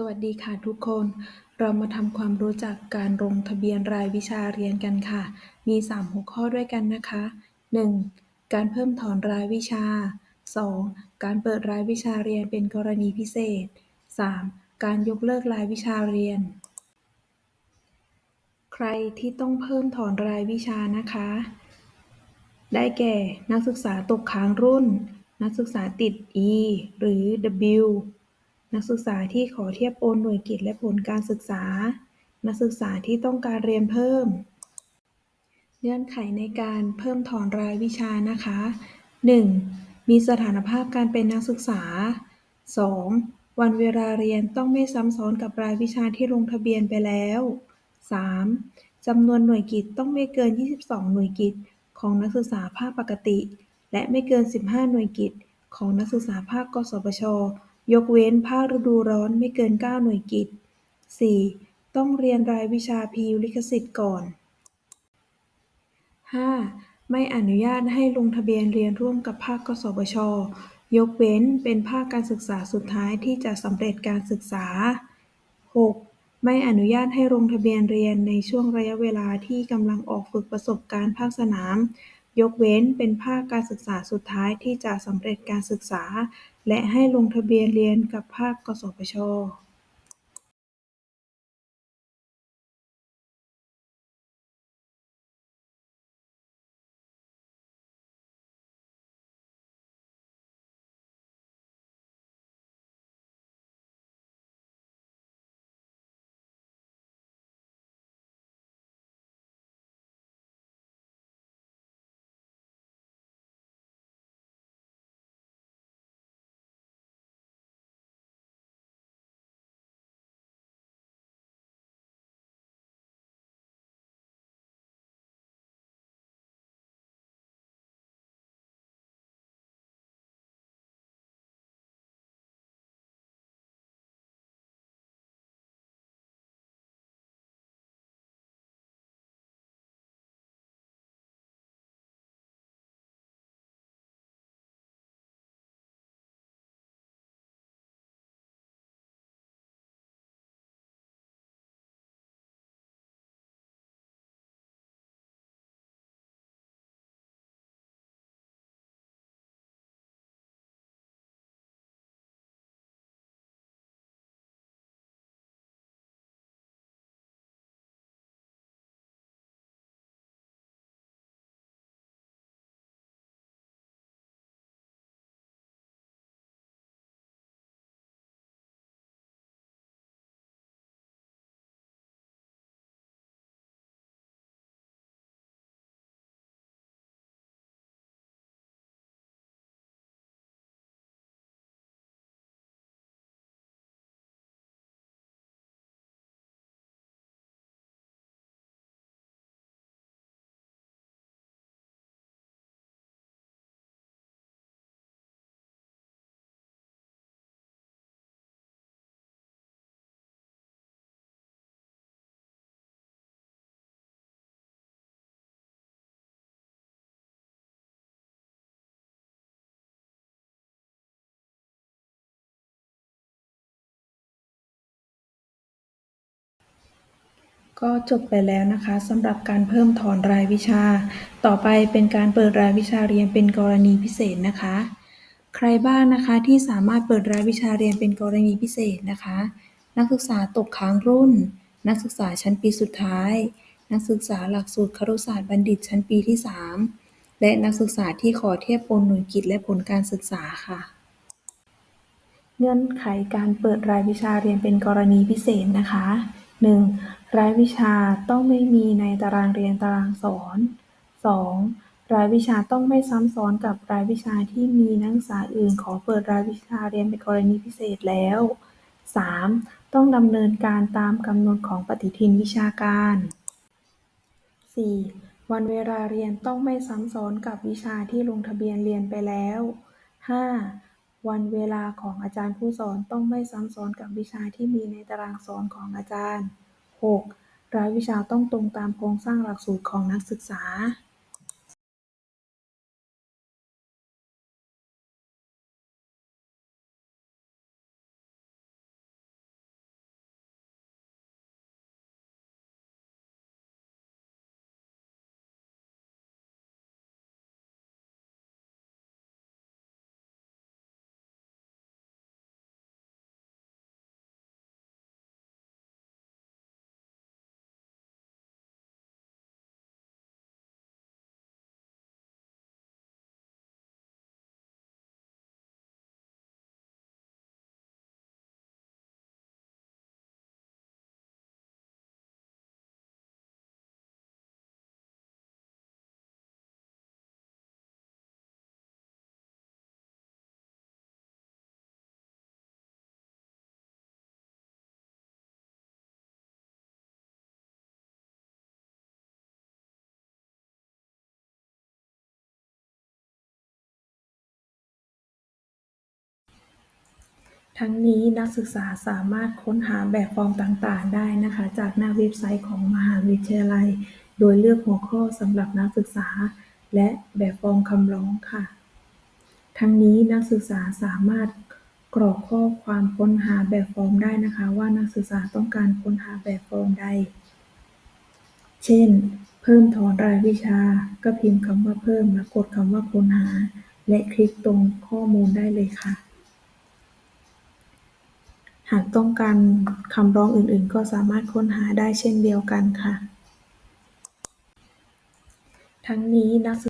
สวัสดีค่ะทุกคน เรามาทำความรู้จักการลงทะเบียนรายวิชาเรียนกันค่ะ มี 3 หัวข้อด้วยกันนะคะ 1. การเพิ่มถอนรายวิชา 2. การเปิดรายวิชาเรียนเป็นกรณีพิเศษ 3. การยกเลิกรายวิชาเรียน ใครที่ต้องเพิ่มถอนรายวิชานะคะ ได้แก่นักศึกษาตกค้างรุ่น นักศึกษาติด E หรือ W นักศึกษาที่ขอเทียบโอนหน่วยกิตและผลการศึกษา นักศึกษาที่ต้องการเรียนเพิ่ม เงื่อนไขในการเพิ่มถอนรายวิชานะคะ 1. มีสถานภาพการเป็นนักศึกษา 2. วันเวลาเรียนต้องไม่ซ้ำซ้อนกับรายวิชาที่ลงทะเบียนไปแล้ว 3. จำนวนหน่วยกิตต้องไม่เกิน 22 หน่วยกิตของนักศึกษาภาคปกติ และไม่เกิน 15 หน่วยกิตของนักศึกษาภาคกสพช ยกเว้นภาคฤดูร้อนไม่เกิน9หน่วยกิต 4. ต้องเรียนรายวิชาพีลิขสิทธิ์ก่อน 5. ไม่อนุญาตให้ลงทะเบียนเรียนร่วมกับภาค กสพช ยกเว้นเป็นภาคการศึกษาสุดท้ายที่จะสำเร็จการศึกษา 6. ไม่อนุญาตให้ลงทะเบียนเรียนในช่วงระยะเวลาที่กำลังออกฝึกประสบการณ์ภาคสนาม ยกเว้นเป็นภาคการศึกษาสุดท้ายที่จะสำเร็จการศึกษา และให้ลงทะเบียนเรียนกับภาค กสพช ก็จบไปแล้วนะคะสำหรับการเพิ่มถอนรายวิชา ต่อไปเป็นการเปิดรายวิชาเรียนเป็นกรณีพิเศษนะคะ ใครบ้างนะคะที่สามารถเปิดรายวิชาเรียนเป็นกรณีพิเศษนะคะ นักศึกษาตกค้างรุ่น นักศึกษาชั้นปีสุดท้าย นักศึกษาหลักสูตรครุศาสตร์บัณฑิตชั้นปีที่ 3 และนักศึกษาที่ขอเทียบโอนหน่วยกิตและผลการศึกษาค่ะเงื่อนไขการเปิดรายวิชาเรียนเป็นกรณีพิเศษนะคะ 1. รายวิชาต้องไม่มีในตารางเรียนตารางสอน 2. รายวิชาต้องไม่ซ้ำซ้อนกับรายวิชาที่มีนักศึกษาอื่นขอเปิดรายวิชาเรียนเป็นกรณีพิเศษแล้ว 3. ต้องดำเนินการตามกำหนดของปฏิทินวิชาการ 4. วันเวลาเรียนต้องไม่ซ้ำซ้อนกับวิชาที่ลงทะเบียนเรียนไปแล้ว 5. วันเวลาของอาจารย์ผู้สอนต้องไม่ซ้ำซ้อนกับวิชาที่มีในตารางสอนของอาจารย์ 6. รายวิชาต้องตรงตามโครงสร้างหลักสูตรของนักศึกษา ทั้งนี้นักศึกษาสามารถค้นหาแบบฟอร์มต่าง ๆ ได้นะคะ จากหน้าเว็บไซต์ของมหาวิทยาลัย โดยเลือกหัวข้อสำหรับนักศึกษา และแบบฟอร์มคำร้องค่ะ ทั้งนี้นักศึกษาสามารถกรอกข้อความค้นหาแบบฟอร์มได้นะคะ ว่านักศึกษาต้องการค้นหาแบบฟอร์มใด เช่น เพิ่มถอนรายวิชา ก็พิมพ์คำว่าเพิ่มแล้วกดคำว่าค้นหา และคลิกตรงข้อมูลได้เลยค่ะ หากต้องการคำร้องอื่น ๆ ก็สามารถค้นหาได้เช่นเดียวกันค่ะ ทั้งนี้นักศึ